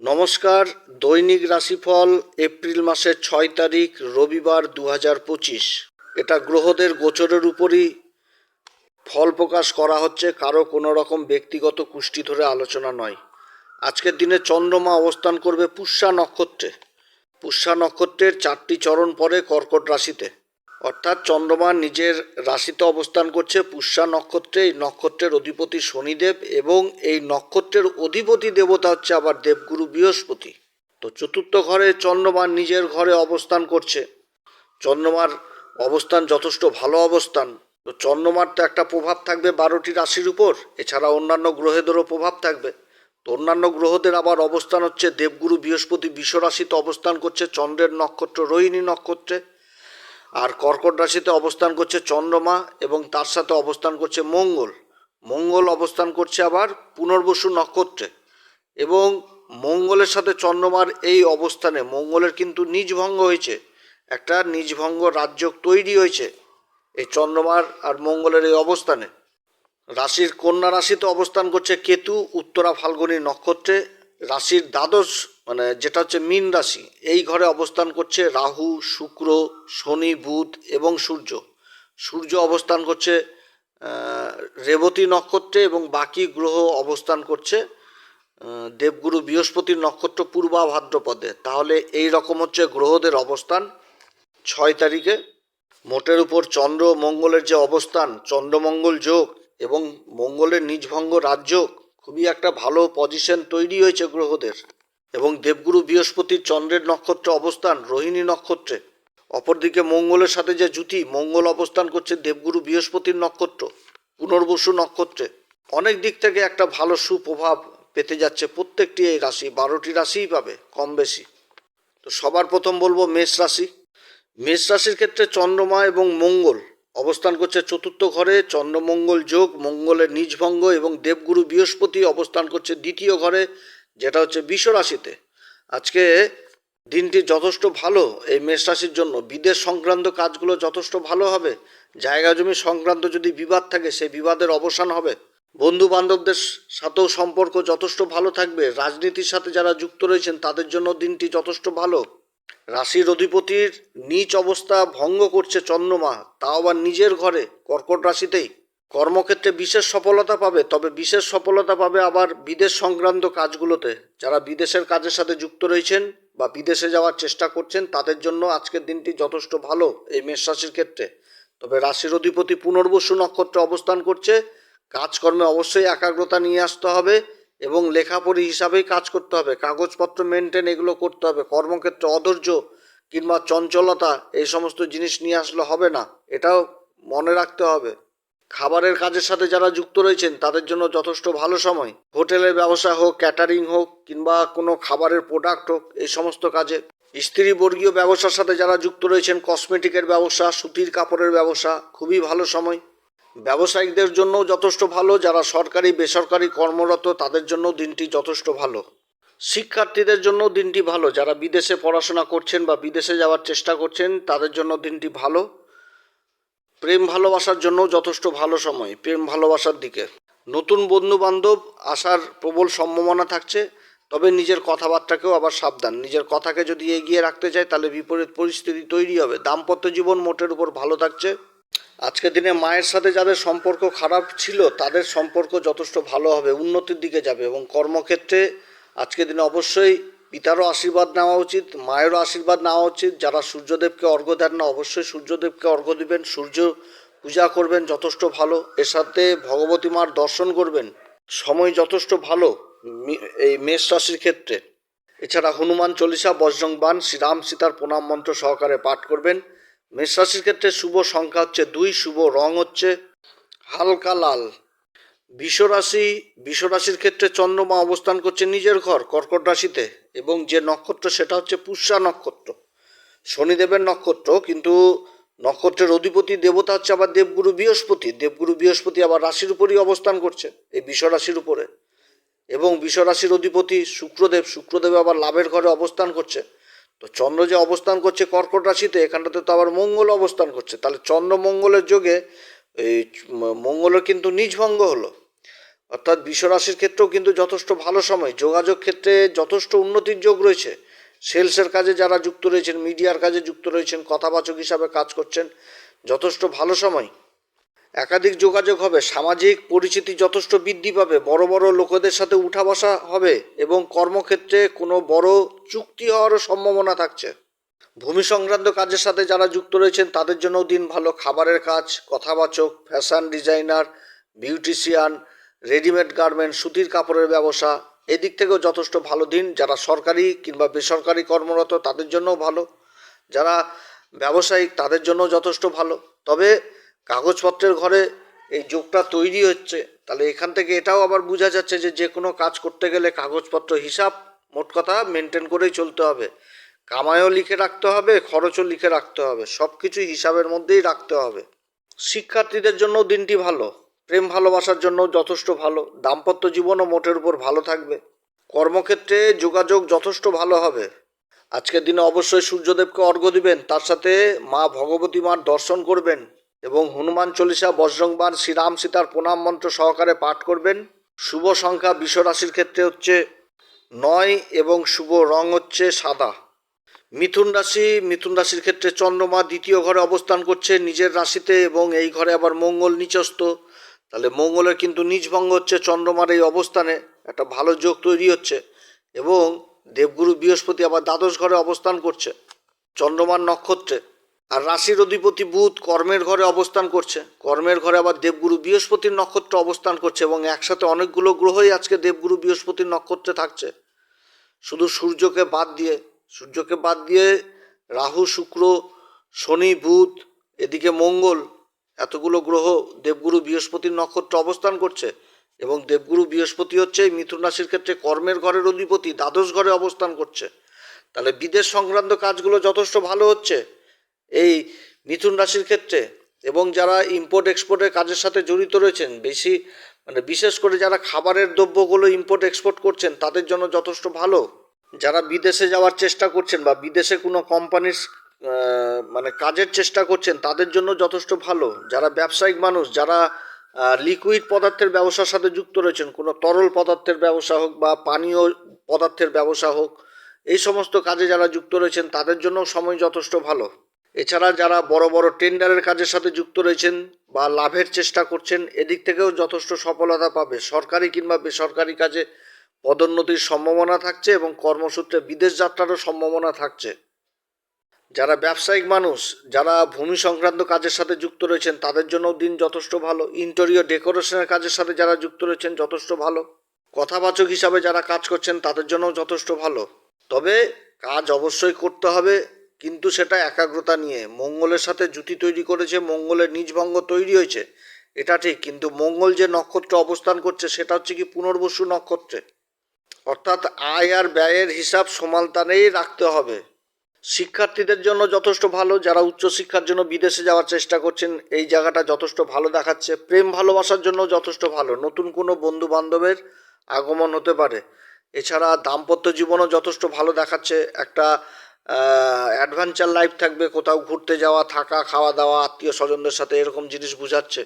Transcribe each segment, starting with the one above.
নমস্কার, দৈনিক রাশিফল, এপ্রিল মাসের ছয় তারিখ, রবিবার দু হাজার পঁচিশ। এটা গ্রহদের গোচরের উপরই ফল প্রকাশ করা হচ্ছে, কারও কোনো রকম ব্যক্তিগত কুষ্টি ধরে আলোচনা নয়। আজকের দিনে চন্দ্রমা অবস্থান করবে পুষ্যা নক্ষত্রে। পুষ্যা নক্ষত্রের চারটি চরণ পরে কর্কট রাশিতে। অর্থাৎ চন্দ্রমা নিজের রাশিতে অবস্থান করছে পুষ্যা নক্ষত্রে, এই নক্ষত্রের অধিপতি শনিদেব এবং এই নক্ষত্রের অধিপতি দেবতা হচ্ছে আবার দেবগুরু বৃহস্পতি। তো চতুর্থ ঘরে চন্দ্রমা নিজের ঘরে অবস্থান করছে। চন্দ্রমার অবস্থান যথেষ্ট ভালো অবস্থান। তো চন্দ্রমার তো একটা প্রভাব থাকবে বারোটি রাশির উপর, এছাড়া অন্যান্য গ্রহেদেরও প্রভাব থাকবে। তো অন্যান্য গ্রহদের আবার অবস্থান হচ্ছে দেবগুরু বৃহস্পতি বিশ্বরাশিতে অবস্থান করছে চন্দ্রের নক্ষত্র, রোহিণী নক্ষত্রে। আর কর্কট রাশিতে অবস্থান করছে চন্দ্রমা এবং তার সাথে অবস্থান করছে মঙ্গল। মঙ্গল অবস্থান করছে আবার পুনর্বসু নক্ষত্রে এবং মঙ্গলের সাথে চন্দ্রমার এই অবস্থানে মঙ্গলের কিন্তু নিজভঙ্গ হয়েছে। একটা নিজভঙ্গ রাজ্য তৈরি হয়েছে এই চন্দ্রমার আর মঙ্গলের এই অবস্থানে। রাশির কন্যা রাশিতে অবস্থান করছে কেতু, উত্তরা ফাল্গুনী নক্ষত্রে রাশির দ্বাদশ মানে যেটা হচ্ছে মীন রাশি, এই ঘরে অবস্থান করছে রাহু, শুক্র, শনি, বুধ এবং সূর্য। সূর্য অবস্থান করছে রেবতী নক্ষত্রে এবং বাকি গ্রহ অবস্থান করছে দেবগুরু বৃহস্পতির নক্ষত্র পূর্বা ভাদ্রপদে। তাহলে এই রকম হচ্ছে গ্রহদের অবস্থান ছয় তারিখে। মোটের উপর চন্দ্র মঙ্গলের যে অবস্থান, চন্দ্রমঙ্গল যোগ এবং মঙ্গলের নিজভঙ্গ রাজ্য খুবই একটা ভালো পজিশন তৈরি হয়েছে গ্রহদের এবং দেবগুরু বৃহস্পতির চন্দ্রের নক্ষত্রে অবস্থান, রোহিণী নক্ষত্রে। অপরদিকে মঙ্গলের সাথে যে জুতি মঙ্গল অবস্থান করছে দেবগুরু বৃহস্পতির নক্ষত্র, পুনর্বসু নক্ষত্রে। অনেক দিক থেকে একটা ভালো সুপ্রভাব পেতে যাচ্ছে প্রত্যেকটি এই রাশি, বারোটি রাশিই পাবে কম বেশি। তো সবার প্রথম বলব মেষ রাশি। মেষ রাশির ক্ষেত্রে চন্দ্রমা এবং মঙ্গল অবস্থান করছে চতুর্থ ঘরে, চন্দ্রমঙ্গল যোগ, মঙ্গলের নিজভঙ্গ এবং দেবগুরু বৃহস্পতি অবস্থান করছে দ্বিতীয় ঘরে, যেটা হচ্ছে বিষ রাশিতে। আজকে দিনটি যথেষ্ট ভালো এই মেষ রাশির জন্য। বিদেশ সংক্রান্ত কাজগুলো যথেষ্ট ভালো হবে। জায়গা জমি সংক্রান্ত যদি বিবাদ থাকে, সেই বিবাদের অবসান হবে। বন্ধু বান্ধবদের সাথেও সম্পর্ক যথেষ্ট ভালো থাকবে। রাজনীতির সাথে যারা যুক্ত রয়েছেন, তাদের জন্য দিনটি যথেষ্ট ভালো। রাশির অধিপতির নিচ অবস্থা ভঙ্গ করছে চন্দ্রমা, তাও আবার নিজের ঘরে, কর্কট রাশিতেই। কর্মক্ষেত্রে বিশেষ সফলতা পাবে, তবে বিশেষ সফলতা পাবে আবার বিদেশ সংক্রান্ত কাজগুলোতে। যারা বিদেশের কাজের সাথে যুক্ত রয়েছেন বা বিদেশে যাওয়ার চেষ্টা করছেন, তাদের জন্য আজকের দিনটি যথেষ্ট ভালো এই মেষ রাশির ক্ষেত্রে। তবে রাশির অধিপতি পুনর্বসু নক্ষত্রে অবস্থান করছে। কাজকর্মে অবশ্যই একাগ্রতা নিয়ে আসতে হবে। এবং লেখাপড়ি হিসাবেই কাজ করতে হবে, কাগজপত্র মেনটেন এগুলো করতে হবে, কর্মক্ষেত্রে অধৈর্য কিংবা চঞ্চলতা, এই সমস্ত জিনিস নিয়ে আসলে হবে না, এটাও মনে রাখতে হবে। খাবারের কাজের সাথে যারা যুক্ত রয়েছেন, তাদের জন্য যথেষ্ট ভালো সময়। হোটেলের ব্যবসা হোক ক্যাটারিং হোক, কিংবা কোনো খাবারের প্রোডাক্ট হোক, এই সমস্ত কাজে। স্ত্রী বর্গীয় ব্যবসার সাথে যারা যুক্ত রয়েছেন কসমেটিকের ব্যবসা, সুতির কাপড়ের ব্যবসা, খুবই ভালো সময়। ব্যবসায়িকদের জন্যও যথেষ্ট ভালো, যারা সরকারি, বেসরকারি কর্মরত, তাদের জন্য দিনটি যথেষ্ট ভালো। শিক্ষার্থীদের জন্য দিনটি ভালো, যারা বিদেশে পড়াশোনা করছেন বা বিদেশে যাওয়ার চেষ্টা করছেন, তাদের জন্য দিনটি ভালো। প্রেম ভালোবাসার জন্য যথেষ্ট ভালো সময়, প্রেম ভালোবাসার দিকে। নতুন বন্ধু বান্ধব আসার প্রবল সম্ভাবনা থাকছে, তবে নিজের কথাবার্তাকেও আবার সাবধান। নিজের কথাকে যদি এগিয়ে রাখতে চায়, তাহলে বিপরীত পরিস্থিতি তৈরি হবে। দাম্পত্য জীবন মোটের উপর ভালো থাকছে। আজকের দিনে মায়ের সাথে যাদের সম্পর্ক খারাপ ছিল, তাদের সম্পর্ক যথেষ্ট ভালো হবে, উন্নতির দিকে যাবে এবং কর্মক্ষেত্রে আজকের দিনে অবশ্যই পিতারও আশীর্বাদ নেওয়া উচিত, মায়েরও আশীর্বাদ নেওয়া উচিত। যারা সূর্যদেবকে অর্ঘ্য দেন না, অবশ্যই সূর্যদেবকে অর্ঘ্য দিবেন, সূর্য পূজা করবেন, যথেষ্ট ভালো। এর সাথে ভগবতী মার দর্শন করবেন, সময় যথেষ্ট ভালো এই মেষ রাশির ক্ষেত্রে। এছাড়া হনুমান চল্লিশা, বজ্রং বান শ্রীরাম সীতার প্রণাম মন্ত্র সহকারে পাঠ করবেন। মেষ রাশির ক্ষেত্রে শুভ সংখ্যা হচ্ছে দুই, শুভ রং হচ্ছে হালকা লাল। বিশ্বরাশি, বিশ্বরাশির ক্ষেত্রে চন্দ্রমা অবস্থান করছে নিজের ঘর, কর্কট রাশিতে, এবং যে নক্ষত্র সেটা হচ্ছে পুষ্যা নক্ষত্র। শনিদেবের নক্ষত্র, কিন্তু নক্ষত্রের অধিপতি, দেবতা হচ্ছে আবার দেবগুরু বৃহস্পতি দেবগুরু বৃহস্পতি আবার রাশির উপরই অবস্থান করছে, এই বিশ্বরাশির উপরে। এবং বিশ্বরাশির অধিপতি শুক্রদেব শুক্রদেব আবার লাভের ঘরে অবস্থান করছে। তো চন্দ্র যে অবস্থান করছে কর্কট রাশিতে, এখানটাতে তো আবার মঙ্গল অবস্থান করছে। তাহলে চন্দ্র মঙ্গলের যোগে এই মঙ্গলের কিন্তু নিজভঙ্গ হলো। অর্থাৎ বিশ্বরাশির ক্ষেত্রেও কিন্তু যথেষ্ট ভালো সময়। যোগাযোগ ক্ষেত্রে যথেষ্ট উন্নতির যোগ রয়েছে। সেলসের কাজে যারা যুক্ত রয়েছেন, মিডিয়ার কাজে যুক্ত রয়েছেন, কথাবাচক হিসাবে কাজ করছেন, যথেষ্ট ভালো সময়। একাধিক যোগাযোগ হবে, সামাজিক পরিচিতি যথেষ্ট বৃদ্ধি পাবে, বড় বড় লোকেদের সাথে উঠা বসা হবে এবং কর্মক্ষেত্রে কোনো বড় চুক্তি হওয়ারও সম্ভাবনা থাকছে। ভূমি সংক্রান্ত কাজের সাথে যারা যুক্ত রয়েছেন, তাদের জন্যও দিন ভালো, খাবারের কাজ, কথাবাচক, fashion designer, beautician, readymade garment সুতির কাপড়ের ব্যবসা, এদিক থেকেও যথেষ্ট ভালো দিন। যারা সরকারি কিংবা বেসরকারি কর্মরত, তাদের জন্যও ভালো। যারা ব্যবসায়িক, তাদের জন্য যথেষ্ট ভালো। তবে কাগজপত্রের ঘরে এই যোগটা তৈরি হচ্ছে, তাহলে এখান থেকে এটাও আবার বোঝা যাচ্ছে যে যে কোনো কাজ করতে গেলে কাগজপত্র হিসাব মোট কথা মেনটেন করেই চলতে হবে। কামায়ও লিখে রাখতে হবে, খরচও লিখে রাখতে হবে সব কিছু হিসাবের মধ্যেই রাখতে হবে। শিক্ষার্থীদের জন্য দিনটি ভালো, প্রেম ভালোবাসার জন্য যথেষ্ট ভালো, দাম্পত্য জীবনও মোটের উপর ভালো থাকবে। কর্মক্ষেত্রে যোগাযোগ যথেষ্ট ভালো হবে। আজকের দিনে অবশ্যই সূর্যদেবকে অর্ঘ্য দিবেন, তার সাথে মা ভগবতী মার দর্শন করবেন। এবং হনুমান চল্লিশা বজ্রংবান শ্রীরাম সীতার প্রণাম মন্ত্র সহকারে পাঠ করবেন। শুভ সংখ্যা বিশ্বরাশির ক্ষেত্রে হচ্ছে নয় এবং শুভ রং হচ্ছে সাদা। মিথুন রাশি, মিথুন রাশির ক্ষেত্রে চন্দ্রমা দ্বিতীয় ঘরে অবস্থান করছে নিজের রাশিতে এবং এই ঘরে আবার মঙ্গল নিচস্ত তাহলে মঙ্গলের কিন্তু নিজভঙ্গ হচ্ছে চন্দ্রমার এই অবস্থানে, একটা ভালো যোগ তৈরি হচ্ছে এবং দেবগুরু বৃহস্পতি আবার দ্বাদশ ঘরে অবস্থান করছে। চন্দ্রমার নক্ষত্রে আর রাশির অধিপতি বুধ কর্মের ঘরে অবস্থান করছে। কর্মের ঘরে আবার দেবগুরু বৃহস্পতির নক্ষত্র অবস্থান করছে এবং একসাথে অনেকগুলো গ্রহই আজকে দেবগুরু বৃহস্পতির নক্ষত্রে থাকছে। শুধু সূর্যকে বাদ দিয়ে, সূর্যকে বাদ দিয়ে রাহু, শুক্র, শনি, বুধ, এদিকে মঙ্গল, এতগুলো গ্রহ দেবগুরু বৃহস্পতির নক্ষত্র অবস্থান করছে এবং দেবগুরু বৃহস্পতি হচ্ছে মিথুন রাশির ক্ষেত্রে কর্মের ঘরের অধিপতি, দ্বাদশ ঘরে অবস্থান করছে। তাহলে বিদেশ সংক্রান্ত কাজগুলো যথেষ্ট ভালো হচ্ছে। এই মিথুন রাশির ক্ষেত্রে এবং যারা ইম্পোর্ট এক্সপোর্টের কাজের সাথে জড়িত রয়েছেন, বেশি মানে বিশেষ করে যারা খাবারের দ্রব্যগুলো ইম্পোর্ট এক্সপোর্ট করছেন, তাদের জন্য যথেষ্ট ভালো। যারা বিদেশে যাওয়ার চেষ্টা করছেন বা বিদেশে কোনো কোম্পানির মানে কাজের চেষ্টা করছেন, তাদের জন্য যথেষ্ট ভালো। যারা ব্যবসায়িক মানুষ, যারা লিকুইড পদার্থের ব্যবসার সাথে যুক্ত রয়েছেন, কোনো তরল পদার্থের ব্যবসা হোক বা পানীয় পদার্থের ব্যবসা হোক, এই সমস্ত কাজে যারা যুক্ত রয়েছেন, তাদের জন্য সময় যথেষ্ট ভালো। এছাড়া যারা বড় বড় টেন্ডারের কাজের সাথে যুক্ত রয়েছেন বা লাভের চেষ্টা করছেন, এদিক থেকেও যথেষ্ট সফলতা পাবে। সরকারি কিংবা বেসরকারি কাজে পদোন্নতির সম্ভাবনা থাকছে এবং কর্মসূত্রে বিদেশ যাত্রারও সম্ভাবনা থাকছে। যারা ব্যবসায়িক মানুষ, যারা ভূমি সংক্রান্ত কাজের সাথে যুক্ত রয়েছেন, তাদের জন্য দিন যথেষ্ট ভালো। ইন্টেরিয়র ডেকোরেশনের কাজের সাথে যারা যুক্ত রয়েছেন, যথেষ্ট ভালো। কথাবাচক হিসাবে যারা কাজ করছেন, তাদের জন্যও যথেষ্ট ভালো। তবে কাজ অবশ্যই করতে হবে। কিন্তু সেটা একাগ্রতা নিয়ে। মঙ্গলের সাথে জুতি তৈরি করেছে, মঙ্গলের নিজভঙ্গ তৈরি হয়েছে। এটা ঠিক, কিন্তু মঙ্গল যে নক্ষত্র অবস্থান করছে, সেটা হচ্ছে কি পুনর্বসু নক্ষত্রে। অর্থাৎ আয় আর ব্যয়ের হিসাব সমালতানেই রাখতে হবে। শিক্ষার্থীদের জন্য যথেষ্ট ভালো, যারা উচ্চশিক্ষার জন্য বিদেশে যাওয়ার চেষ্টা করছেন, এই জায়গাটা যথেষ্ট ভালো দেখাচ্ছে। প্রেম ভালোবাসার জন্য যথেষ্ট ভালো, নতুন কোনো বন্ধু বান্ধবের আগমন হতে পারে। এছাড়া দাম্পত্য জীবনও যথেষ্ট ভালো দেখাচ্ছে। একটা অ্যাডভেঞ্চার লাইফ থাকবে, কোথাও ঘুরতে যাওয়া, থাকা, খাওয়া দাওয়া, আত্মীয় স্বজনদের সাথে এরকম জিনিস বোঝাচ্ছে।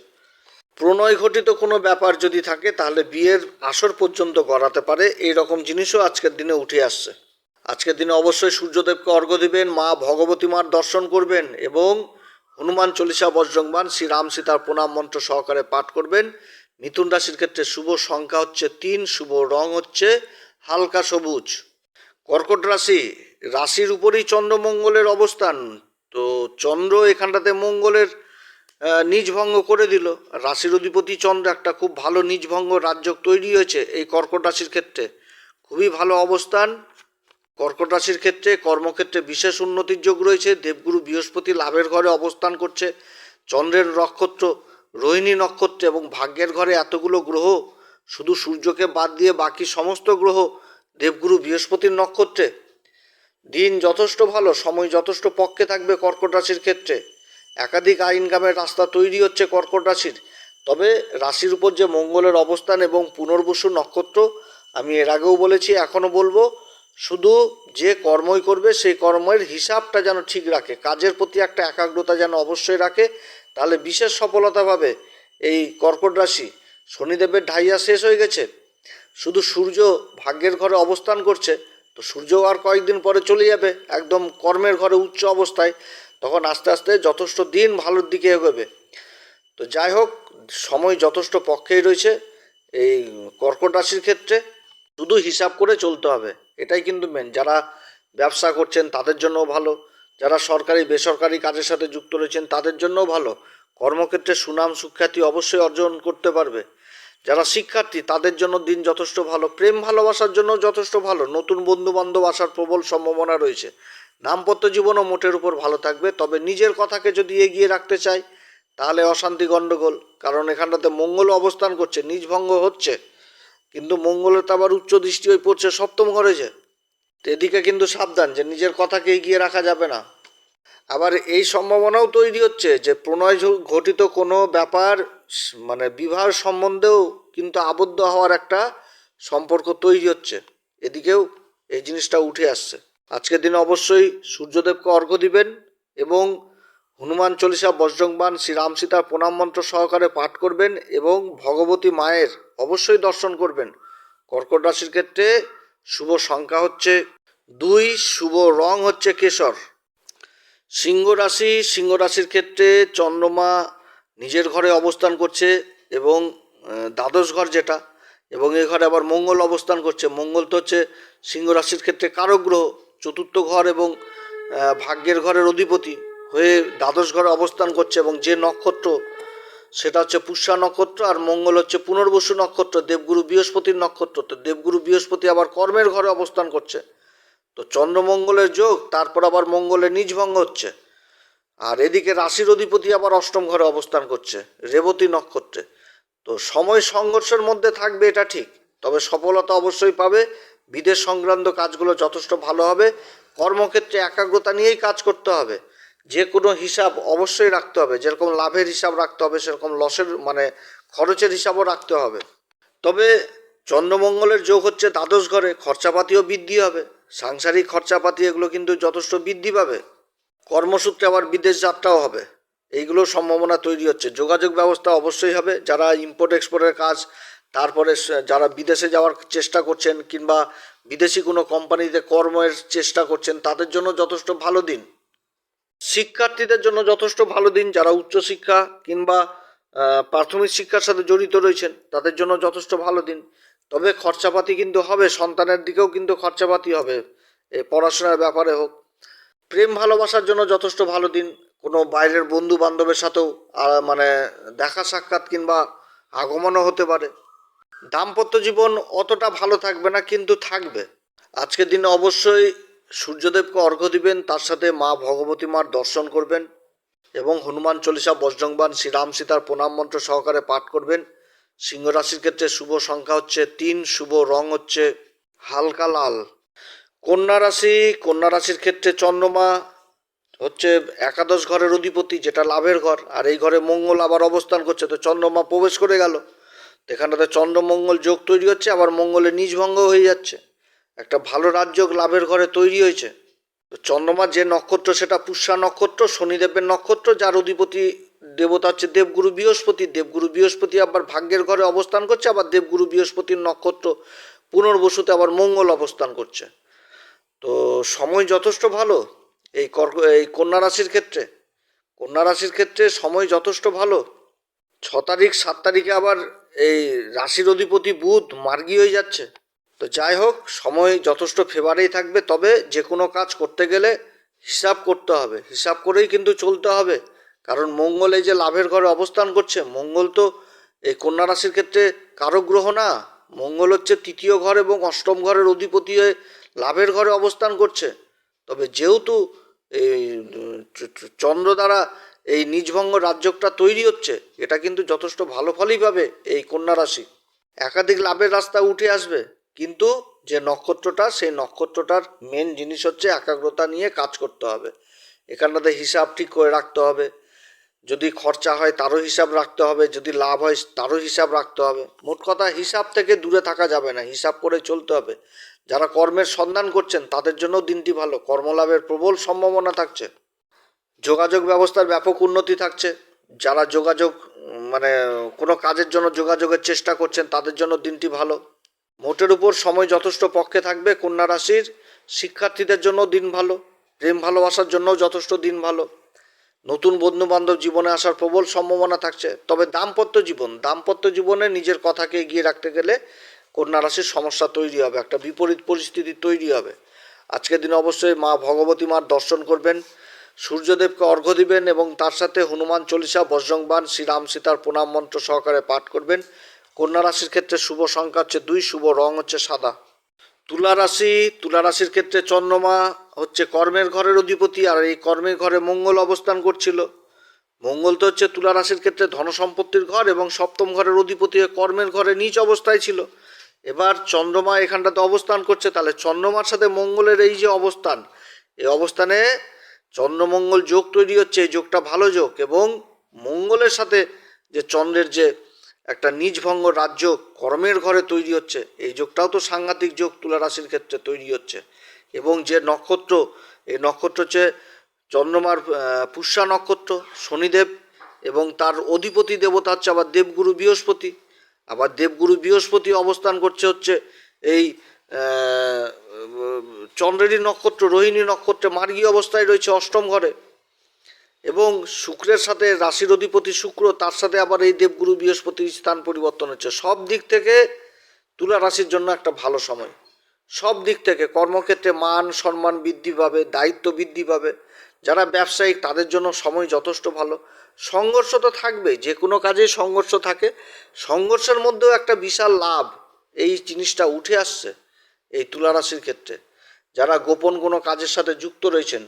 প্রণয় ঘটিত কোনো ব্যাপার যদি থাকে, তাহলে বিয়ের আসর পর্যন্ত গড়াতে পারে। এই রকম জিনিসও আজকের দিনে উঠে আসছে। আজকের দিনে অবশ্যই সূর্যদেবকে অর্ঘ্য দিবেন, মা ভগবতী মার দর্শন করবেন এবং হনুমান চল্লিশা বজ্রংবান শ্রীরাম সীতার প্রণাম মন্ত্র সহকারে পাঠ করবেন। মিথুন রাশির ক্ষেত্রে শুভ সংখ্যা হচ্ছে তিন, শুভ রং হচ্ছে হালকা সবুজ। কর্কট রাশি রাশির উপরেই চন্দ্রমঙ্গলের অবস্থান। তো চন্দ্র এখানটাতে মঙ্গলের নিজভঙ্গ করে দিল। রাশির অধিপতি চন্দ্র একটা খুব ভালো নিজভঙ্গ রাজ্য তৈরি হয়েছে এই কর্কট রাশির ক্ষেত্রে। খুবই ভালো অবস্থান। কর্কট রাশির ক্ষেত্রে কর্মক্ষেত্রে বিশেষ উন্নতির যোগ রয়েছে। দেবগুরু বৃহস্পতি লাভের ঘরে অবস্থান করছে। চন্দ্রের নক্ষত্র, রোহিণী নক্ষত্র এবং ভাগ্যের ঘরে এতগুলো গ্রহ, শুধু সূর্যকে বাদ দিয়ে বাকি সমস্ত গ্রহ দেবগুরু বৃহস্পতির নক্ষত্রে। দিন যথেষ্ট ভালো, সময় যথেষ্ট পক্ষে থাকবে কর্কট রাশির ক্ষেত্রে। একাধিক আয় রাস্তা তৈরি হচ্ছে কর্কট রাশির। তবে রাশির উপর যে মঙ্গলের অবস্থান এবং পুনর্বসু নক্ষত্র, আমি এর আগেও বলেছি, এখনও বলব, শুধু যে কর্মই করবে, সেই কর্মের হিসাবটা যেন ঠিক রাখে, কাজের প্রতি একটা একাগ্রতা যেন অবশ্যই রাখে, তাহলে বিশেষ সফলতা পাবে এই কর্কট রাশি। শনিদেবের ঢাইয়া শেষ হয়ে গেছে, শুধু সূর্য ভাগ্যের ঘরে অবস্থান করছে তো সূর্য আর কয়েকদিন পরে চলে যাবে, একদম কর্মের ঘরে উচ্চ অবস্থায়, তখন আস্তে আস্তে যথেষ্ট দিন ভালোর দিকে এগোবে। তো যাই হোক, সময় যথেষ্ট পক্ষেই রয়েছে এই কর্কট রাশির ক্ষেত্রে, শুধু হিসাব করে চলতে হবে, এটাই কিন্তু মেন যারা ব্যবসা করছেন তাদের জন্যও ভালো, যারা সরকারি, বেসরকারি কাজের সাথে যুক্ত রয়েছেন তাদের জন্যও ভালো। কর্মক্ষেত্রে সুনাম, সুখ্যাতি অবশ্যই অর্জন করতে পারবে। যারা শিক্ষার্থী, তাদের জন্য দিন যথেষ্ট ভালো, প্রেম ভালোবাসার জন্য যথেষ্ট ভালো, নতুন বন্ধু বান্ধব আসার প্রবল সম্ভাবনা রয়েছে। দাম্পত্য জীবনও মোটের উপর ভালো থাকবে, তবে নিজের কথাকে যদি এগিয়ে রাখতে চাই, তাহলে অশান্তি গণ্ডগোল, কারণ এখানটাতে মঙ্গল অবস্থান করছে নিজভঙ্গ হচ্ছে। কিন্তু মঙ্গলের তো আবার উচ্চ দৃষ্টি হয়ে পড়ছে সপ্তম ঘরে যে। এদিকে কিন্তু সাবধান যে নিজের কথাকে এগিয়ে রাখা যাবে না। আবার এই সম্ভাবনাও তৈরি হচ্ছে যে প্রণয় ঘটিত কোনো ব্যাপার মানে বিবাহ সম্বন্ধেও কিন্তু আবদ্ধ হওয়ার একটা সম্পর্ক তৈরি হচ্ছে। এদিকেও এই জিনিসটা উঠে আসছে। আজকের দিনে অবশ্যই সূর্যদেবকে অর্ঘ্য দিবেন এবং হনুমান চল্লিশা বজ্রংবান শ্রীরাম সীতার প্রণাম মন্ত্র সহকারে পাঠ করবেন এবং ভগবতী মায়ের অবশ্যই দর্শন করবেন। কর্কট রাশির ক্ষেত্রে শুভ সংখ্যা হচ্ছে দুই, শুভ রং হচ্ছে কেশর। সিংহ রাশি, সিংহ রাশির ক্ষেত্রে চন্দ্রমা নিজের ঘরে অবস্থান করছে এবং দ্বাদশ ঘর যেটা, এবং এই ঘরে আবার মঙ্গল অবস্থান করছে। মঙ্গল তো হচ্ছে সিংহ রাশির ক্ষেত্রে কারক গ্রহ, চতুর্থ ঘর এবং ভাগ্যের ঘরের অধিপতি হয়ে দ্বাদশ ঘরে অবস্থান করছে এবং যে নক্ষত্র, সেটা হচ্ছে পুষ্যা নক্ষত্র আর মঙ্গল হচ্ছে পুনর্বসু নক্ষত্র, দেবগুরু বৃহস্পতির নক্ষত্র। তো দেবগুরু বৃহস্পতি আবার কর্মের ঘরে অবস্থান করছে। তো চন্দ্রমঙ্গলের যোগ, তারপর আবার মঙ্গলের নিজভঙ্গ হচ্ছে। আর এদিকে রাশির অধিপতি আবার অষ্টম ঘরে অবস্থান করছে, রেবতী নক্ষত্রে। তো সময় সংঘর্ষের মধ্যে থাকবে এটা ঠিক, তবে সফলতা অবশ্যই পাবে, বিদেশ সংক্রান্ত কাজগুলো যথেষ্ট ভালো হবে, কর্মক্ষেত্রে একাগ্রতা নিয়েই কাজ করতে হবে। যে কোনো হিসাব অবশ্যই রাখতে হবে, যেরকম লাভের হিসাব রাখতে হবে, সেরকম লসের মানে খরচের হিসাবও রাখতে হবে। তবে চন্দ্রমঙ্গলের যোগ হচ্ছে দ্বাদশ ঘরে, খরচাপাতিও বৃদ্ধি হবে, সাংসারিক খরচাপাতি এগুলো কিন্তু যথেষ্ট বৃদ্ধি পাবে। কর্মসূত্রে আবার বিদেশ যাত্রাও হবে। এইগুলো সম্ভাবনা তৈরি হচ্ছে। যোগাযোগ ব্যবস্থা অবশ্যই হবে। যারা ইম্পোর্ট এক্সপোর্টের কাজ, তারপরে যারা বিদেশে যাওয়ার চেষ্টা করছেন কিংবা বিদেশি কোনো কোম্পানিতে কর্মের চেষ্টা করছেন, তাদের জন্য যথেষ্ট ভালো দিন। শিক্ষার্থীদের জন্য যথেষ্ট ভালো দিন। যারা উচ্চশিক্ষা কিংবা প্রাথমিক শিক্ষার সাথে জড়িত রয়েছেন, তাদের জন্য যথেষ্ট ভালো দিন। তবে খরচাপাতি কিন্তু হবে। সন্তানের দিকেও কিন্তু খরচাপাতি হবে। পড়াশোনার ব্যাপারে হোক প্রেম ভালোবাসার জন্য যথেষ্ট ভালো দিন। কোনো বাইরের বন্ধু বান্ধবের সাথেও মানে দেখা সাক্ষাৎ কিংবা আগমনও হতে পারে। দাম্পত্য জীবন অতটা ভালো থাকবে না, কিন্তু থাকবে। আজকের দিনে অবশ্যই সূর্যদেবকে অর্ঘ্য দিবেন, তার সাথে মা ভগবতী মার দর্শন করবেন এবং হনুমান চল্লিশা বজ্রংবান শ্রীরাম সীতার প্রণাম মন্ত্র সহকারে পাঠ করবেন। সিংহ রাশির ক্ষেত্রে শুভ সংখ্যা হচ্ছে তিন, শুভ রং হচ্ছে হালকা লাল। কন্যা রাশি, কন্যা রাশির ক্ষেত্রে চন্দ্রমা হচ্ছে একাদশ ঘরের অধিপতি, যেটা লাভের ঘর, আর এই ঘরে মঙ্গল আবার অবস্থান করছে, তো চন্দ্রমা প্রবেশ করে গেল। তো এখানটাতে চন্দ্রমঙ্গল যোগ তৈরি হচ্ছে, আবার মঙ্গলের নিজভঙ্গ হয়ে যাচ্ছে। একটা ভালো রাজযোগ লাভের ঘরে তৈরি হয়েছে। তো চন্দ্রমার যে নক্ষত্র, সেটা পুষ্যা নক্ষত্র, শনিদেবের নক্ষত্র, যার অধিপতি দেবতা হচ্ছে দেবগুরু বৃহস্পতি। দেবগুরু বৃহস্পতি আবার ভাগ্যের ঘরে অবস্থান করছে, আবার দেবগুরু বৃহস্পতির নক্ষত্র পুনর্বসুতে আবার মঙ্গল অবস্থান করছে। তো সময় যথেষ্ট ভালো এই কর্ক, এই কন্যা রাশির ক্ষেত্রে? কন্যা রাশির ক্ষেত্রে সময় যথেষ্ট ভালো। ছ তারিখ, সাত তারিখে আবার এই রাশির অধিপতি বুধ মার্গী হয়ে যাচ্ছে। তো যাই হোক, সময় যথেষ্ট ফেভারেই থাকবে, তবে যে কোনো কাজ করতে গেলে হিসাব করতে হবে। হিসাব করেই কিন্তু চলতে হবে। কারণ মঙ্গল এই যে লাভের ঘরে অবস্থান করছে, মঙ্গল তো এই কন্যা রাশির ক্ষেত্রে কারও গ্রহ না। মঙ্গল হচ্ছে তৃতীয় ঘর এবং অষ্টম ঘরের অধিপতি হয়ে লাভের ঘরে অবস্থান করছে। তবে যেহেতু এই চন্দ্র দ্বারা এই নিজভঙ্গ রাজ্যটা তৈরি হচ্ছে, এটা কিন্তু যথেষ্ট ভালো ফলই পাবে এই কন্যা রাশি। একাধিক লাভের রাস্তা উঠে আসবে, কিন্তু যে নক্ষত্রটা, সেই নক্ষত্রটার মেন জিনিস হচ্ছে একাগ্রতা নিয়ে কাজ করতে হবে। এখানটাতে হিসাব ঠিক করে রাখতে হবে। যদি খরচা হয়, তারও হিসাব রাখতে হবে। যদি লাভ হয়, তারও হিসাব রাখতে হবে। মোট কথা, হিসাব থেকে দূরে থাকা যাবে না। হিসাব করে চলতে হবে। যারা কর্মের সন্ধান করছেন, তাদের জন্য দিনটি ভালো। কর্মলাভের প্রবল সম্ভাবনা থাকছে। যোগাযোগ ব্যবস্থার ব্যাপক উন্নতি থাকছে। যারা যোগাযোগ মানে কোনো কাজের জন্য যোগাযোগের চেষ্টা করছেন, তাদের জন্য দিনটি ভালো। মোটের উপর সময় যথেষ্ট পক্ষে থাকবে। কন্যা রাশির শিক্ষার্থীদের জন্য দিন ভালো। প্রেম, ভালোবাসার জন্য যথেষ্ট দিন ভালো। নতুন বন্ধু বান্ধব জীবনে আসার প্রবল সম্ভাবনা থাকছে। তবে দাম্পত্য জীবন, দাম্পত্য জীবনে নিজের কথাকে এগিয়ে রাখতে গেলে কন্যা রাশির সমস্যা তৈরি হবে, একটা বিপরীত পরিস্থিতি তৈরি হবে। আজকের দিনে অবশ্যই মা ভগবতী মার দর্শন করবেন, সূর্যদেবকে অর্ঘ্য দিবেন এবং তার সাথে হনুমান চল্লিশা বজ্রংবান শ্রীরাম সীতার প্রণাম মন্ত্র সহকারে পাঠ করবেন। কন্যা রাশির ক্ষেত্রে শুভ সংখ্যা হচ্ছে দুই, শুভ রং হচ্ছে সাদা। তুলা রাশি তুলা রাশির ক্ষেত্রে চন্দ্রমা হচ্ছে কর্মের ঘরের অধিপতি, আর এই কর্মের ঘরে মঙ্গল অবস্থান করছিল। মঙ্গল তো হচ্ছে তুলা রাশির ক্ষেত্রে ধনসম্পত্তির ঘর এবং সপ্তম ঘরের অধিপতি কর্মের ঘরে নিচ অবস্থায় ছিল। এবার চন্দ্রমা এখানটাতে অবস্থান করছে। তাহলে চন্দ্রমার সাথে মঙ্গলের এই যে অবস্থান, এই অবস্থানে চন্দ্রমঙ্গল যোগ তৈরি হচ্ছে, এই যোগটা ভালো যোগ এবং মঙ্গলের সাথে যে চন্দ্রের যে একটা নিজভঙ্গ রাজ্য কর্মের ঘরে তৈরি হচ্ছে, এই যোগটাও তো সাংঘাতিক যোগ তুলা রাশির ক্ষেত্রে তৈরি হচ্ছে। এবং যে নক্ষত্র, এই নক্ষত্র হচ্ছে চন্দ্রমার পুষ্যা নক্ষত্র, শনিদেব এবং তার অধিপতি দেবতা হচ্ছে আবার দেবগুরু বৃহস্পতি। আবার দেবগুরু বৃহস্পতি অবস্থান করছে হচ্ছে এই আহ, চন্দ্রেরই নক্ষত্র রোহিণী নক্ষত্রে মার্গী অবস্থায় রয়েছে অষ্টম ঘরে। এবং শুক্রের সাথে রাশির অধিপতি শুক্র তার সাথে আবার এই দেবগুরু বৃহস্পতির স্থান পরিবর্তন হচ্ছে। সব দিক থেকে তুলা রাশির জন্য একটা ভালো সময়। সব দিক থেকে কর্মক্ষেত্রে মান সম্মান বৃদ্ধি পাবে দায়িত্ব বৃদ্ধি পাবে। যারা ব্যবসায়িক তাদের জন্য সময় যথেষ্ট ভালো। সংঘর্ষ তো থাকবে, যে কোনো কাজেই সংঘর্ষ থাকে। সংঘর্ষের মধ্যেও একটা বিশাল লাভ এই জিনিসটা উঠে আসছে এই তুলা রাশির ক্ষেত্রে। যারা গোপন কোনো কাজের সাথে যুক্ত রয়েছেন,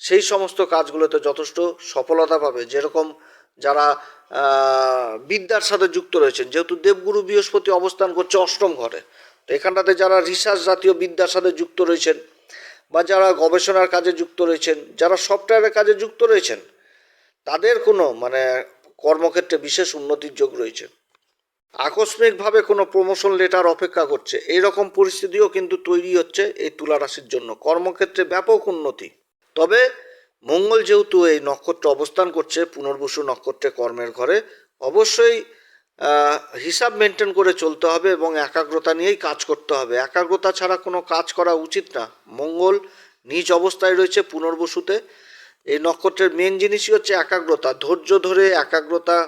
সেই সমস্ত কাজগুলোতে যথেষ্ট সফলতা পাবে। যেরকম যারা বিদ্যার সাথে যুক্ত রয়েছেন, যেহেতু দেবগুরু বৃহস্পতি অবস্থান করছে অষ্টম ঘরে, তো এখানটাতে যারা রিসার্চ জাতীয় বিদ্যার সাথে যুক্ত রয়েছেন বা যারা গবেষণার কাজে যুক্ত রয়েছেন, যারা সফটওয়্যারের কাজে যুক্ত রয়েছেন তাদের কোনো মানে কর্মক্ষেত্রে বিশেষ উন্নতির যোগ রয়েছে। আকস্মিকভাবে কোনো প্রমোশন লেটার অপেক্ষা করছে। এই রকম পরিস্থিতিও কিন্তু তৈরি হচ্ছে এই তুলা রাশির জন্য। কর্মক্ষেত্রে ব্যাপক উন্নতি। তবে মঙ্গল যেহেতু এই নক্ষত্র অবস্থান করছে, পুনর্বসু নক্ষত্রে কর্মের ঘরে, অবশ্যই হিসাব মেনটেন করে চলতে হবে এবং একাগ্রতা নিয়েই কাজ করতে হবে। একাগ্রতা ছাড়া কোনো কাজ করা উচিত না। মঙ্গল নিজ অবস্থায় রয়েছে পুনর্বসুতে। এই নক্ষত্রের মেন জিনিসই হচ্ছে একাগ্রতা। ধৈর্য ধরে একাগ্রতা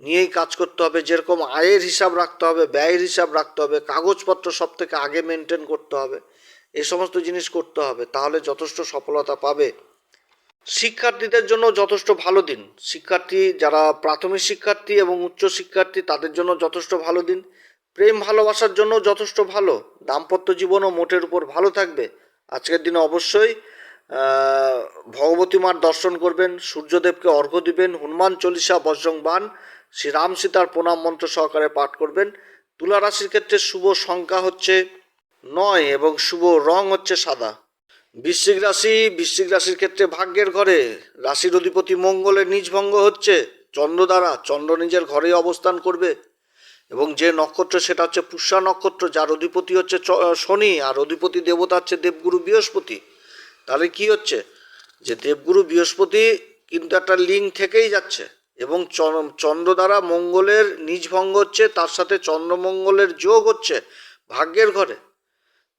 নিয়েই কাজ করতে হবে। যেরকম আয়ের হিসাব রাখতে হবে, ব্যয়ের হিসাব রাখতে হবে, কাগজপত্র সব থেকে আগে মেনটেন করতে হবে এই সমস্ত জিনিস করতে হবে, তাহলে যথেষ্ট সফলতা পাবে। শিক্ষার্থীদের জন্য যথেষ্ট ভালো দিন। শিক্ষার্থী যারা প্রাথমিক শিক্ষার্থী এবং উচ্চ শিক্ষার্থী, তাদের জন্য যথেষ্ট ভালো দিন। প্রেম ভালোবাসার জন্য যথেষ্ট ভালো। দাম্পত্য জীবনও মোটের উপর ভালো থাকবে। আজকের দিনে অবশ্যই ভগবতী মার দর্শন করবেন, সূর্যদেবকে অর্ঘ্য দিবেন, হনুমান চল্লিশা বজ্রং বান শ্রী রাম সীতার প্রণাম মন্ত্র সহকারে পাঠ করবেন। তুলা রাশির ক্ষেত্রে শুভ সংখ্যা হচ্ছে নয় এবং শুভ রং হচ্ছে সাদা। বৃশ্চিক রাশি, বৃশ্চিক রাশির ক্ষেত্রে ভাগ্যের ঘরে রাশির অধিপতি মঙ্গলের নিজভঙ্গ হচ্ছে, চন্দ্র দ্বারা চন্দ্র নিজের ঘরেই অবস্থান করবে এবং যে নক্ষত্র সেটা হচ্ছে পুষ্যা নক্ষত্র, যার অধিপতি হচ্ছে শনি, আর অধিপতি দেবতা হচ্ছে দেবগুরু বৃহস্পতি। তাহলে কি হচ্ছে? যে দেবগুরু বৃহস্পতি কিন্তু একটা লিঙ্ক থেকেই যাচ্ছে এবং চন্দ্র দ্বারা মঙ্গলের নিজভঙ্গ হচ্ছে, তার সাথে চন্দ্রমঙ্গলের যোগ হচ্ছে ভাগ্যের ঘরে।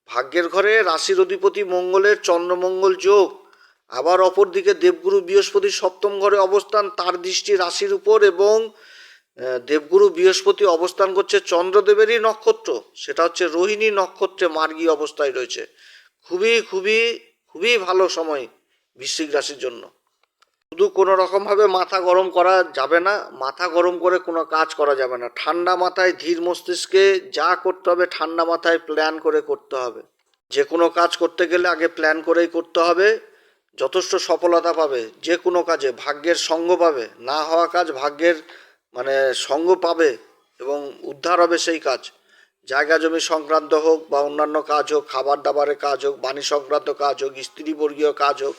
ভাগ্যের ঘরে রাশির অধিপতি মঙ্গলের চন্দ্রমঙ্গল যোগ। আবার অপরদিকে দেবগুরু বৃহস্পতি সপ্তম ঘরে অবস্থান, তার দৃষ্টি রাশির উপর এবং দেবগুরু বৃহস্পতি অবস্থান করছে চন্দ্রদেবেরই নক্ষত্র। সেটা হচ্ছে রোহিণী নক্ষত্রে মার্গী অবস্থায় রয়েছে। খুবই খুবই খুবই ভালো সময় বৃশ্চিক রাশির জন্য। শুধু কোনো রকমভাবে মাথা গরম করা যাবে না, মাথা গরম করে কোনো কাজ করা যাবে না। ঠান্ডা মাথায় ধীর মস্তিষ্কে যা করতে হবে ঠান্ডা মাথায় প্ল্যান করে করতে হবে। যে কোনো কাজ করতে গেলে আগে প্ল্যান করেই করতে হবে। যথেষ্ট সফলতা পাবে যে কোনো কাজে, ভাগ্যের সঙ্গ পাবে। না হওয়া কাজ ভাগ্যের মানে সঙ্গ পাবে এবং উদ্ধার হবে সেই কাজ। জায়গা জমি সংক্রান্ত হোক বা অন্যান্য কাজ হোক খাবার দাবারের কাজ হোক, বাণী সংক্রান্ত কাজ হোক, স্ত্রীবর্গীয় কাজ হোক,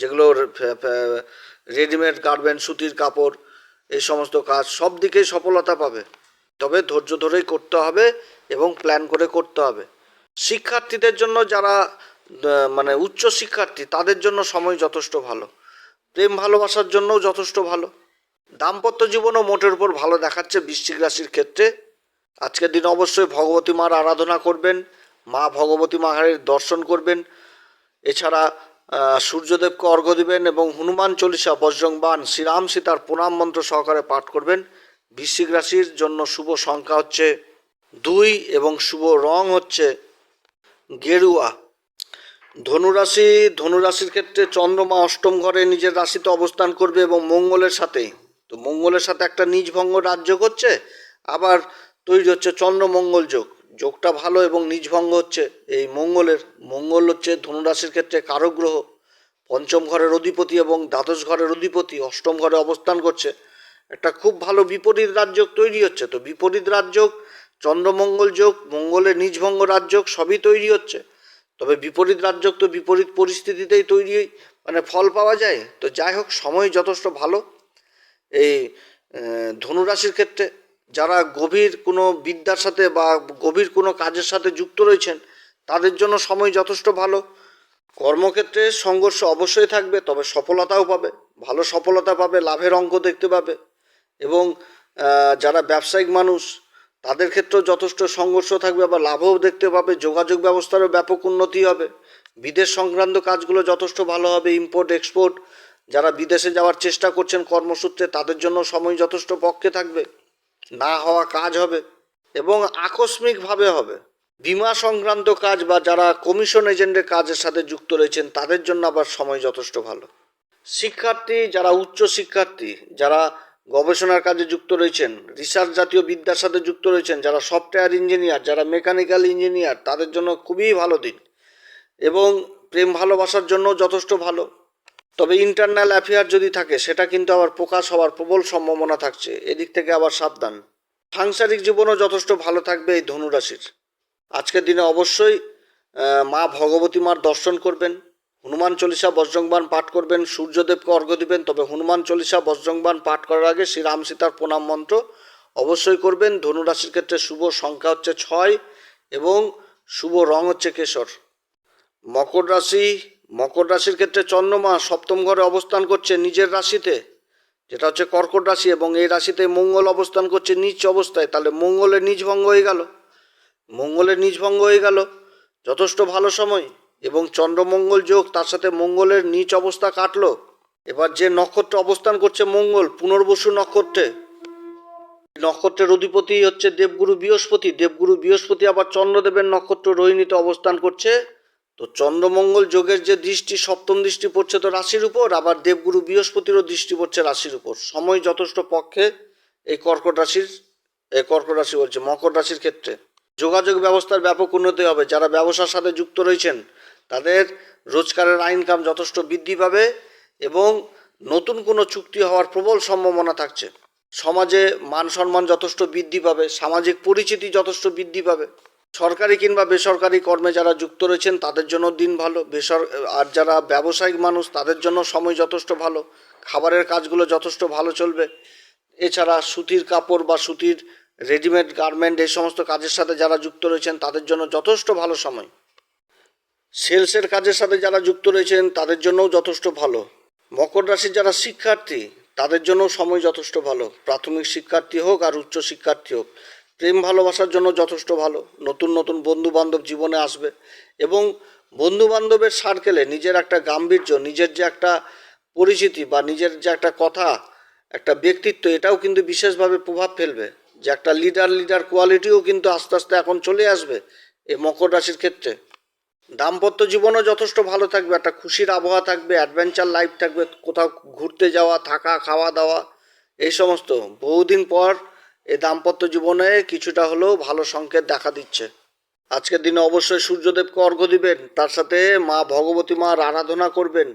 যেগুলো রেডিমেড গার্মেন্ট, সুতির কাপড়, এই সমস্ত কাজ সব দিকেই সফলতা পাবে। তবে ধৈর্য ধরেই করতে হবে এবং প্ল্যান করে করতে হবে। শিক্ষার্থীদের জন্য যারা মানে উচ্চ শিক্ষার্থী, তাদের জন্য সময় যথেষ্ট ভালো। প্রেম ভালোবাসার জন্যও যথেষ্ট ভালো। দাম্পত্য জীবনও মোটের উপর ভালো দেখাচ্ছে বৃশ্চিক রাশির ক্ষেত্রে। আজকের দিন অবশ্যই ভগবতী মার আরাধনা করবেন, মা ভগবতী মাহারের দর্শন করবেন। এছাড়া সূর্যদেবকে অর্ঘ্য দিবেন এবং হনুমান চল্লিশা বজ্রংবান শ্রীরাম সীতার প্রণাম মন্ত্র সহকারে পাঠ করবেন। বৃশ্চিক রাশির জন্য শুভ সংখ্যা হচ্ছে দুই এবং শুভ রং হচ্ছে গেরুয়া। ধনুরাশি, ধনুরাশির ক্ষেত্রে চন্দ্রমা অষ্টম ঘরে নিজের রাশিতে অবস্থান করবে এবং মঙ্গলের সাথে, তো মঙ্গলের সাথে একটা নিজ ভঙ্গ রাজ্য করছে, আবার তৈরি হচ্ছে চন্দ্র মঙ্গল যোগ। যোগটা ভালো এবং নিজ ভঙ্গ হচ্ছে এই মঙ্গলের। মঙ্গল হচ্ছে ধনুরাশির ক্ষেত্রে কারক গ্রহ পঞ্চম ঘরের অধিপতি এবং দ্বাদশ ঘরের অধিপতি অষ্টম ঘরে অবস্থান করছে। একটা খুব ভালো বিপরীত রাজ্য তৈরি হচ্ছে। তো বিপরীত রাজ্য চন্দ্রমঙ্গল যোগ, মঙ্গলের নিজভঙ্গ রাজ্য সবই তৈরি হচ্ছে। তবে বিপরীত রাজ্য তো বিপরীত পরিস্থিতিতেই তৈরি মানে ফল পাওয়া যায়। তো যাই হোক, সময় যথেষ্ট ভালো। এই ধনুরাশির ক্ষেত্রে যারা গভীর কোনো বিদ্যার সাথে বা গভীর কোনো কাজের সাথে যুক্ত রয়েছেন, তাদের জন্য সময় যথেষ্ট ভালো। কর্মক্ষেত্রে সংঘর্ষ অবশ্যই থাকবে, তবে সফলতাও পাবে, ভালো সফলতা পাবে, লাভের অঙ্ক দেখতে পাবে। এবং যারা ব্যবসায়িক মানুষ, তাদের ক্ষেত্রেও যথেষ্ট সংঘর্ষ থাকবে বা লাভও দেখতে পাবে, যোগাযোগ ব্যবস্থারও ব্যাপক উন্নতি হবে। বিদেশ সংক্রান্ত কাজগুলো যথেষ্ট ভালো হবে ইম্পোর্ট এক্সপোর্ট যারা বিদেশে যাওয়ার চেষ্টা করছেন কর্মসূত্রে, তাদের জন্য সময় যথেষ্ট পক্ষে থাকবে। না হওয়া কাজ হবে এবং আকস্মিকভাবে হবে। বিমা সংক্রান্ত কাজ বা যারা কমিশন এজেন্টের কাজের সাথে যুক্ত রয়েছেন, তাদের জন্য আবার সময় যথেষ্ট ভালো। শিক্ষার্থী যারা উচ্চ শিক্ষার্থী, যারা গবেষণার কাজে যুক্ত রয়েছেন, রিসার্চ জাতীয় বিদ্যার সাথে যুক্ত রয়েছেন, যারা সফটওয়্যার ইঞ্জিনিয়ার, যারা মেকানিক্যাল ইঞ্জিনিয়ার, তাদের জন্য খুবই ভালো দিন এবং প্রেম ভালোবাসার জন্য যথেষ্ট ভালো। তবে ইন্টারনাল অ্যাফেয়ার যদি থাকে, সেটা কিন্তু আবার প্রকাশ হওয়ার প্রবল সম্ভাবনা থাকছে। এদিক থেকে আবার সাবধান। সাংসারিক জীবনও যথেষ্ট ভালো থাকবে এই ধনুরাশির আজকের দিনে অবশ্যই মা ভগবতী মার দর্শন করবেন। হনুমান চল্লিশা বজ্রংবান পাঠ করবেন, সূর্যদেবকে অর্ঘ্য দিবেন। তবে হনুমান চল্লিশা বজ্রংবান পাঠ করার আগে শ্রীরাম সীতার প্রণাম মন্ত্র অবশ্যই করবেন। ধনুরাশির ক্ষেত্রে শুভ সংখ্যা হচ্ছে ছয় এবং শুভ রং হচ্ছে কেশর। মকর রাশি মকর রাশির ক্ষেত্রে চন্দ্রমা সপ্তম ঘরে অবস্থান করছে নিজের রাশিতে, যেটা হচ্ছে কর্কট রাশি এবং এই রাশিতে মঙ্গল অবস্থান করছে নিচ অবস্থায়। তাহলে মঙ্গলের নিজ ভঙ্গ হয়ে গেল। মঙ্গলের নিজ ভঙ্গ হয়ে গেল। যথেষ্ট ভালো সময় এবং চন্দ্রমঙ্গল যোগ তার সাথে মঙ্গলের নিচ অবস্থা কাটলো। এবার যে নক্ষত্র অবস্থান করছে মঙ্গল, পুনর্বসু নক্ষত্রে। নক্ষত্রের অধিপতি হচ্ছে দেবগুরু বৃহস্পতি। দেবগুরু বৃহস্পতি আবার চন্দ্রদেবের নক্ষত্র রোহিণীতে অবস্থান করছে তো চন্দ্রমঙ্গল যোগের যে দৃষ্টি, সপ্তম দৃষ্টি পড়ছে তো রাশির উপর, আবার দেবগুরু বৃহস্পতিরও দৃষ্টি পড়ছে রাশির উপর। সময় যথেষ্ট পক্ষে এই কর্কট রাশির, এই কর্কট রাশি বলছে, মকর রাশির ক্ষেত্রে। যোগাযোগ ব্যবস্থার ব্যাপক উন্নতি হবে। যারা ব্যবসার সাথে যুক্ত রয়েছেন, তাদের রোজগারের ইনকাম যথেষ্ট বৃদ্ধি পাবে এবং নতুন কোনো চুক্তি হওয়ার প্রবল সম্ভাবনা থাকছে। সমাজে মান সম্মান যথেষ্ট বৃদ্ধি পাবে, সামাজিক পরিচিতি যথেষ্ট বৃদ্ধি পাবে। সরকারি কিংবা বেসরকারি কর্মে যারা যুক্ত রয়েছেন, তাদের জন্য দিন ভালো। বেসর, আর যারা ব্যবসায়িক মানুষ, তাদের জন্য সময় যথেষ্ট ভালো। খাবারের কাজগুলো যথেষ্ট ভালো চলবে। এছাড়া সুতির কাপড় বা সুতির রেডিমেড গার্মেন্ট, এই সমস্ত কাজের সাথে যারা যুক্ত রয়েছেন, তাদের জন্য যথেষ্ট ভালো সময়। সেলসের কাজের সাথে যারা যুক্ত রয়েছেন, তাদের জন্যও যথেষ্ট ভালো। মকর রাশির যারা শিক্ষার্থী, তাদের জন্য সময় যথেষ্ট ভালো। প্রাথমিক শিক্ষার্থী হোক আর উচ্চ শিক্ষার্থী হোক। প্রেম ভালোবাসার জন্য যথেষ্ট ভালো। নতুন নতুন বন্ধু বান্ধব জীবনে আসবে। এবং বন্ধু বান্ধবের সার্কেলে নিজের একটা গাম্ভীর্য, নিজের যে একটা পরিচিতি বা নিজের যে একটা কথা, একটা ব্যক্তিত্ব, এটাও কিন্তু বিশেষভাবে প্রভাব ফেলবে। যে একটা লিডার লিডার কোয়ালিটিও কিন্তু আস্তে আস্তে এখন চলে আসবে এই মকর রাশির ক্ষেত্রে। দাম্পত্য জীবনও যথেষ্ট ভালো থাকবে, একটা খুশির আবহাওয়া থাকবে অ্যাডভেঞ্চার লাইফ থাকবে, কোথাও ঘুরতে যাওয়া, থাকা, খাওয়া দাওয়া, এই সমস্ত বহুদিন পর এই দাম্পত্য জীবনে কিছুটা হলেও ভালো সংকেত দেখা দিচ্ছে। আজকের দিনে অবশ্যই সূর্যদেবকে অর্ঘ্য দিবেন, তার সাথে মা ভগবতী মার আরাধনা করবেন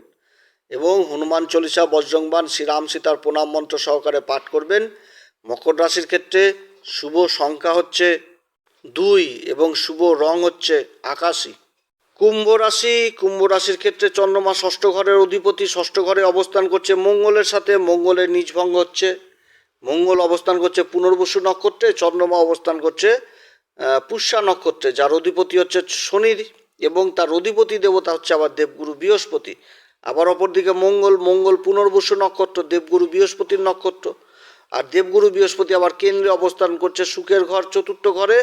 এবং হনুমান চল্লিশা বজ্রংবান শ্রীরাম সীতার প্রণাম মন্ত্র সহকারে পাঠ করবেন। মকর রাশির ক্ষেত্রে শুভ সংখ্যা হচ্ছে দুই এবং শুভ রং হচ্ছে আকাশী। কুম্ভ রাশি, কুম্ভ রাশির ক্ষেত্রে চন্দ্রমা ষষ্ঠ ঘরের অধিপতি ষষ্ঠ ঘরে অবস্থান করছে, মঙ্গলের সাথে মঙ্গলের নিজভঙ্গ হচ্ছে। মঙ্গল অবস্থান করছে পুনর্বসু নক্ষত্রে, চন্দ্রমা অবস্থান করছে পুষ্যা নক্ষত্রে, যার অধিপতি হচ্ছে শনির এবং তার অধিপতি দেবতা হচ্ছে আবার দেবগুরু বৃহস্পতি। আবার অপরদিকে মঙ্গল মঙ্গল পুনর্বসু নক্ষত্র, দেবগুরু বৃহস্পতির নক্ষত্র। আর দেবগুরু বৃহস্পতি আবার কেন্দ্রে অবস্থান করছে সুখের ঘর, চতুর্থ ঘরে,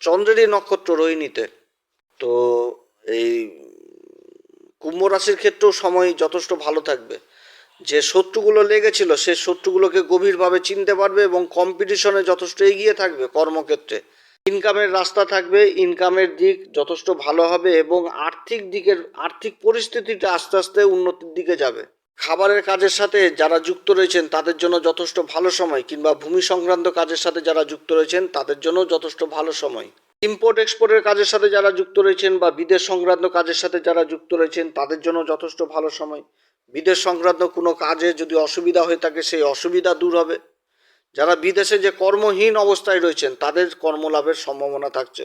চন্দ্রেরই নক্ষত্র রোহিণীতে। তো এই কুম্ভ রাশির ক্ষেত্রেও সময় যথেষ্ট ভালো থাকবে। যে শত্রুগুলো লেগেছিল, সে শত্রুগুলোকে গভীরভাবে চিনতে পারবে এবং কম্পিটিশনে যথেষ্ট এগিয়ে থাকবে কর্মক্ষেত্রে। ইনকামের রাস্তা থাকবে ইনকামের দিক যথেষ্ট ভালো হবে এবং আর্থিক দিকের, আর্থিক পরিস্থিতিটা আস্তে আস্তে উন্নতির দিকে যাবে। খাবারের কাজের সাথে যারা যুক্ত রয়েছেন, তাদের জন্য যথেষ্ট ভালো সময় কিংবা ভূমি সংক্রান্ত কাজের সাথে যারা যুক্ত রয়েছেন, তাদের জন্য যথেষ্ট ভালো সময়। ইম্পোর্ট এক্সপোর্টের কাজের সাথে যারা যুক্ত রয়েছেন বা বিদেশ সংক্রান্ত কাজের সাথে যারা যুক্ত রয়েছেন, তাদের জন্য যথেষ্ট ভালো সময়। বিদেশ সংক্রান্ত কোনো কাজে যদি অসুবিধা হয়ে থাকে, সেই অসুবিধা দূর হবে। যারা বিদেশে যে কর্মহীন অবস্থায় রয়েছেন, তাদের কর্মলাভের সম্ভাবনা থাকছে।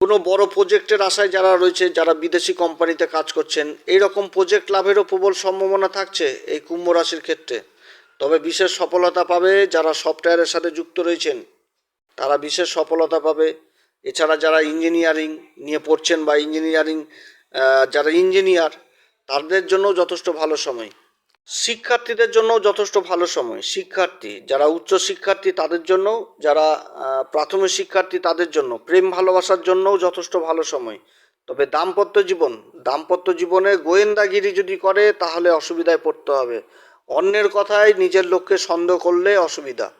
কোনো বড় প্রজেক্টের আশায় যারা রয়েছে, যারা বিদেশি কোম্পানিতে কাজ করছেন এই রকম প্রজেক্ট লাভেরও প্রবল সম্ভাবনা থাকছে এই কুম্ভ রাশির ক্ষেত্রে। তবে বিশেষ সফলতা পাবে যারা সফটওয়্যারের সাথে যুক্ত রয়েছেন, তারা বিশেষ সফলতা পাবে। এছাড়া যারা ইঞ্জিনিয়ারিং নিয়ে পড়ছেন বা ইঞ্জিনিয়ারিং যারা ইঞ্জিনিয়ার তাদের জন্য যথেষ্ট ভালো সময়। শিক্ষার্থীদের জন্য যথেষ্ট ভালো সময়। শিক্ষার্থী, যারা উচ্চ শিক্ষার্থী, তাদের জন্য যারা প্রাথমিক শিক্ষার্থী, তাদের জন্য। প্রেম ভালোবাসার জন্যও যথেষ্ট ভালো সময়। তবে দাম্পত্য জীবন, দাম্পত্য জীবনে গোয়েন্দাগিরি যদি করে, তাহলে অসুবিধায় পড়তে হবে। অন্যের কথায় নিজের লোককে সন্দেহ করলে অসুবিধা।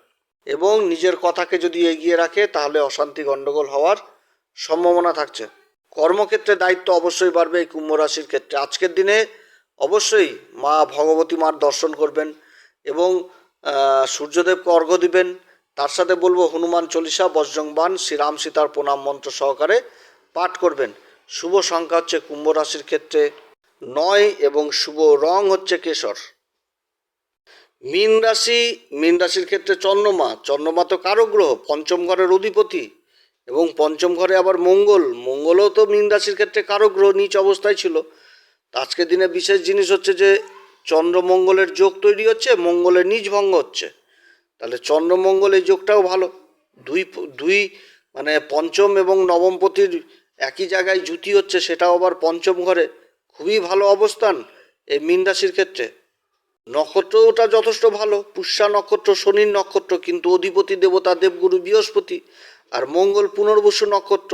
এবং নিজের কথাকে যদি এগিয়ে রাখে, তাহলে অশান্তি গণ্ডগোল হওয়ার সম্ভাবনা থাকছে। কর্মক্ষেত্রে দায়িত্ব অবশ্যই বাড়বে এই কুম্ভ রাশির ক্ষেত্রে। আজকের দিনে অবশ্যই মা ভগবতী মার দর্শন করবেন এবং সূর্যদেবকে অর্ঘ্য দিবেন। তার সাথে বলব হনুমান চল্লিশা বজ্রংবান শ্রীরাম সীতার প্রণাম মন্ত্র সহকারে পাঠ করবেন। শুভ সংখ্যা হচ্ছে কুম্ভ রাশির ক্ষেত্রে নয় এবং শুভ রং হচ্ছে কেশর। মীন রাশি, মীন রাশির ক্ষেত্রে চন্দ্রমা। চন্দ্রমা তো কারও গ্রহ, পঞ্চম ঘরের অধিপতি। এবং পঞ্চম ঘরে আবার মঙ্গল। মঙ্গলও তো মীন রাশির ক্ষেত্রে কারও গ্রহ নিচ অবস্থায় ছিল। আজকের দিনে বিশেষ জিনিস হচ্ছে যে, চন্দ্রমঙ্গলের যোগ তৈরি হচ্ছে, মঙ্গলের নিজ ভঙ্গ হচ্ছে। তাহলে চন্দ্রমঙ্গল এই যোগটাও ভালো। দুই দুই মানে পঞ্চম এবং নবমপতির একই জায়গায় জুতি হচ্ছে, সেটাও আবার পঞ্চম ঘরে। খুবই ভালো অবস্থান এই মীন রাশির ক্ষেত্রে। নক্ষত্রটা যথেষ্ট ভালো। পুষ্যা নক্ষত্র, শনির নক্ষত্র, কিন্তু অধিপতি, দেবতা, দেবগুরু, বৃহস্পতি। আর মঙ্গল পুনর্বসু নক্ষত্র।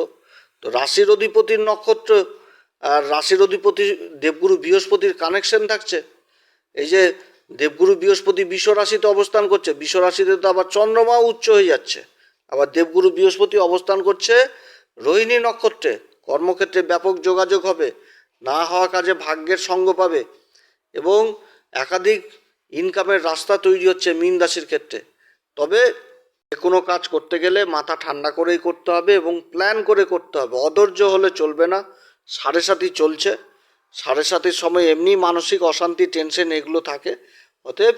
তো রাশির অধিপতির নক্ষত্র আর রাশির অধিপতি দেবগুরু বৃহস্পতির কানেকশন থাকছে। এই যে দেবগুরু বৃহস্পতি বিশ্ব রাশিতে অবস্থান করছে বিশ্ব রাশিতে তো আবার চন্দ্রমা উচ্চ হয়ে যাচ্ছে। আবার দেবগুরু বৃহস্পতি অবস্থান করছে রোহিণী নক্ষত্রে। কর্মক্ষেত্রে ব্যাপক যোগাযোগ হবে, না হওয়া কাজে ভাগ্যের সঙ্গ পাবে এবং একাধিক ইনকামের রাস্তা তৈরি হচ্ছে মীন রাশির ক্ষেত্রে। তবে যে কোনো কাজ করতে গেলে মাথা ঠান্ডা করেই করতে হবে এবং প্ল্যান করে করতে হবে। অধৈর্য হলে চলবে না, সাড়ে সাতই চলছে। সাড়ে সাতের সময় এমনি মানসিক অশান্তি টেনশন এগুলো থাকে। অতএব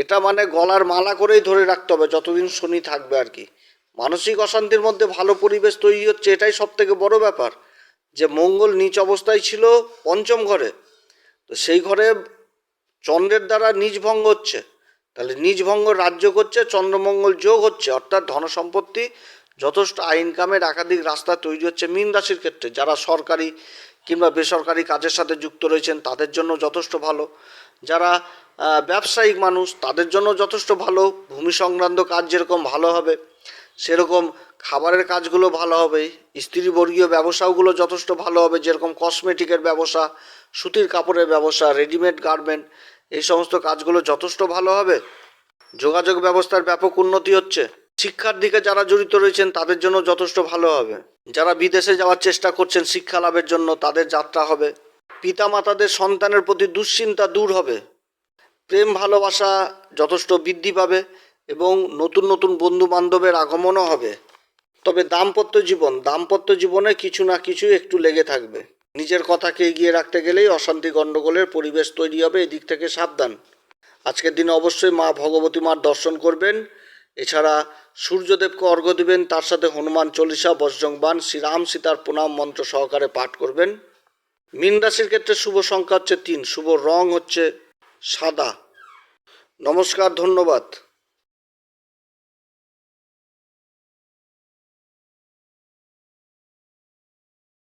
এটা মানে গলার মালা করেই ধরে রাখতে হবে, যতদিন শনি থাকবে আর কি। মানসিক অশান্তির মধ্যে ভালো পরিবেশ তৈরি হচ্ছে, এটাই সব থেকে বড় ব্যাপার। যে মঙ্গল নিচ অবস্থায় ছিল পঞ্চম ঘরে, তো সেই ঘরে চন্দ্রের দ্বারা নিজ ভঙ্গ হচ্ছে। তাহলে নিজ ভঙ্গ রাজ্য করছে, চন্দ্রমঙ্গল যোগ হচ্ছে, অর্থাৎ ধনসম্পত্তি যথেষ্ট আয় ইনকামের একাধিক রাস্তা তৈরি হচ্ছে মীন রাশির ক্ষেত্রে। যারা সরকারি কিংবা বেসরকারি কাজের সাথে যুক্ত রয়েছেন, তাদের জন্য যথেষ্ট ভালো। যারা ব্যবসায়িক মানুষ, তাদের জন্য যথেষ্ট ভালো। ভূমি সংক্রান্ত কাজ যেরকম ভালো হবে, সেরকম খাবারের কাজগুলো ভালো হবে। স্ত্রীবর্গীয় ব্যবসাগুলো যথেষ্ট ভালো হবে, যেরকম কসমেটিকের ব্যবসা, সুতির কাপড়ের ব্যবসা রেডিমেড গার্মেন্ট এই সমস্ত কাজগুলো যথেষ্ট ভালো হবে। যোগাযোগ ব্যবস্থার ব্যাপক উন্নতি হচ্ছে। শিক্ষার দিকে যারা জড়িত রয়েছেন, তাদের জন্য যথেষ্ট ভালো হবে। যারা বিদেশে যাওয়ার চেষ্টা করছেন শিক্ষা লাভের জন্য, তাদের যাত্রা হবে। পিতামাতাদের সন্তানের প্রতি দুশ্চিন্তা দূর হবে। প্রেম ভালোবাসা যথেষ্ট বৃদ্ধি পাবে এবং নতুন নতুন বন্ধু বান্ধবের আগমনও হবে। তবে দাম্পত্য জীবন, দাম্পত্য জীবনে কিছু না কিছু একটু লেগে থাকবে। নিজের কথাকে এগিয়ে রাখতে গেলেই অশান্তি গণ্ডগোলের পরিবেশ তৈরি হবে, এদিক থেকে সাবধান। আজকের দিনে অবশ্যই মা ভগবতী মার দর্শন করবেন। এছাড়া সূর্যদেবকে অর্ঘ্য দিবেন, তার সাথে হনুমান চল্লিশা বজ্রংবান শ্রীরাম সীতার প্রণাম মন্ত্র সহকারে পাঠ করবেন। মীন রাশির ক্ষেত্রে শুভ সংখ্যা হচ্ছে তিন, শুভ রং হচ্ছে সাদা। নমস্কার, ধন্যবাদ।